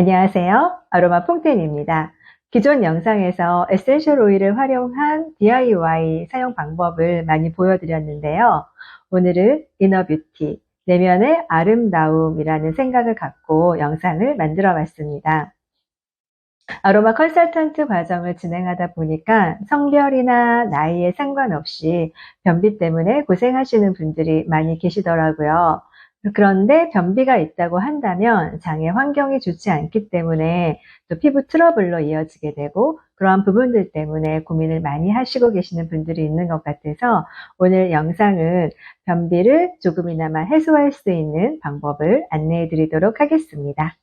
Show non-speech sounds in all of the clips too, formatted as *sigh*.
안녕하세요. 아로마 퐁텐입니다. 기존 영상에서 에센셜 오일을 활용한 DIY 사용 방법을 많이 보여드렸는데요. 오늘은 이너 뷰티, 내면의 아름다움이라는 생각을 갖고 영상을 만들어 봤습니다. 아로마 컨설턴트 과정을 진행하다 보니까 성별이나 나이에 상관없이 변비 때문에 고생하시는 분들이 많이 계시더라고요. 그런데 변비가 있다고 한다면 장의 환경이 좋지 않기 때문에 또 피부 트러블로 이어지게 되고 그러한 부분들 때문에 고민을 많이 하시고 계시는 분들이 있는 것 같아서 오늘 영상은 변비를 조금이나마 해소할 수 있는 방법을 안내해 드리도록 하겠습니다.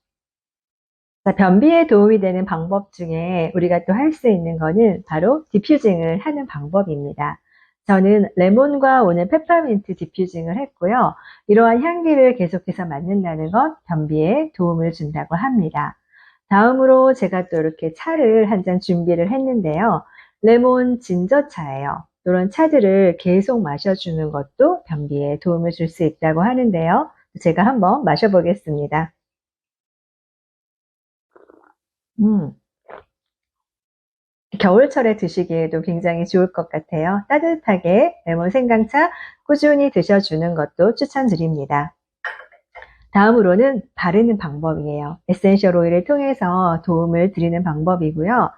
자, 변비에 도움이 되는 방법 중에 우리가 또 할 수 있는 거는 바로 디퓨징을 하는 방법입니다. 저는 레몬과 오늘 페퍼민트 디퓨징을 했고요. 이러한 향기를 계속해서 맡는다는 건 변비에 도움을 준다고 합니다. 다음으로 제가 또 이렇게 차를 한 잔 준비를 했는데요. 레몬 진저 차예요. 이런 차들을 계속 마셔주는 것도 변비에 도움을 줄 수 있다고 하는데요. 제가 한번 마셔보겠습니다. 음. 겨울철에 드시기에도 굉장히 좋을 것 같아요. 따뜻하게 레몬 생강차 꾸준히 드셔주는 것도 추천드립니다. 다음으로는 바르는 방법이에요. 에센셜 오일을 통해서 도움을 드리는 방법이고요.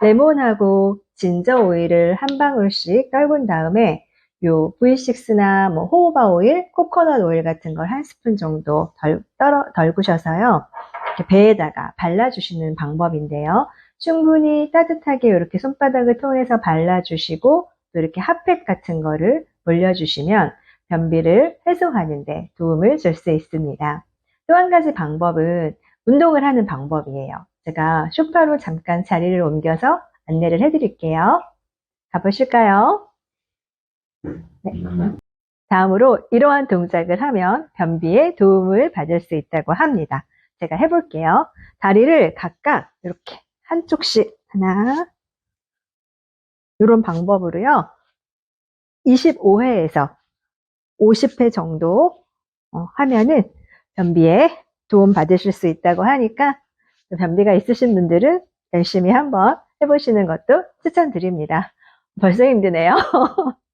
레몬하고 진저 오일을 한 방울씩 떨군 다음에 요 V6나 뭐 호호바 오일, 코코넛 오일 같은 걸 한 스푼 정도 덜, 떨어, 덜구셔서요. 배에다가 발라주시는 방법인데요. 충분히 따뜻하게 이렇게 손바닥을 통해서 발라주시고 또 이렇게 핫팩 같은 거를 올려주시면 변비를 해소하는데 도움을 줄 수 있습니다. 또 한 가지 방법은 운동을 하는 방법이에요. 제가 쇼파로 잠깐 자리를 옮겨서 안내를 해드릴게요. 가보실까요? 네. 다음으로 이러한 동작을 하면 변비에 도움을 받을 수 있다고 합니다. 제가 해볼게요. 다리를 각각 이렇게 한쪽씩 하나 이런 방법으로요. 25회에서 50회 정도 어, 하면은 변비에 도움 받으실 수 있다고 하니까 변비가 있으신 분들은 열심히 한번 해보시는 것도 추천드립니다. 벌써 힘드네요. *laughs*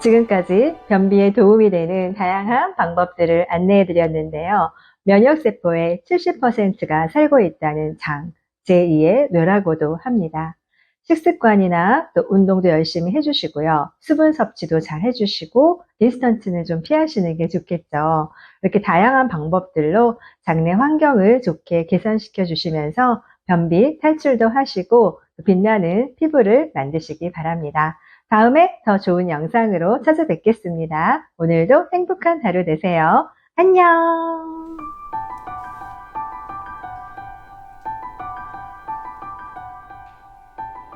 지금까지 변비에 도움이 되는 다양한 방법들을 안내해 드렸는데요. 면역세포의 70%가 살고 있다는 장, 제2의 뇌라고도 합니다. 식습관이나 또 운동도 열심히 해주시고요. 수분 섭취도 잘 해주시고 디스턴트는 좀 피하시는 게 좋겠죠. 이렇게 다양한 방법들로 장내 환경을 좋게 개선시켜 주시면서 변비 탈출도 하시고 빛나는 피부를 만드시기 바랍니다. 다음에 더 좋은 영상으로 찾아뵙겠습니다. 오늘도 행복한 하루 되세요. 안녕!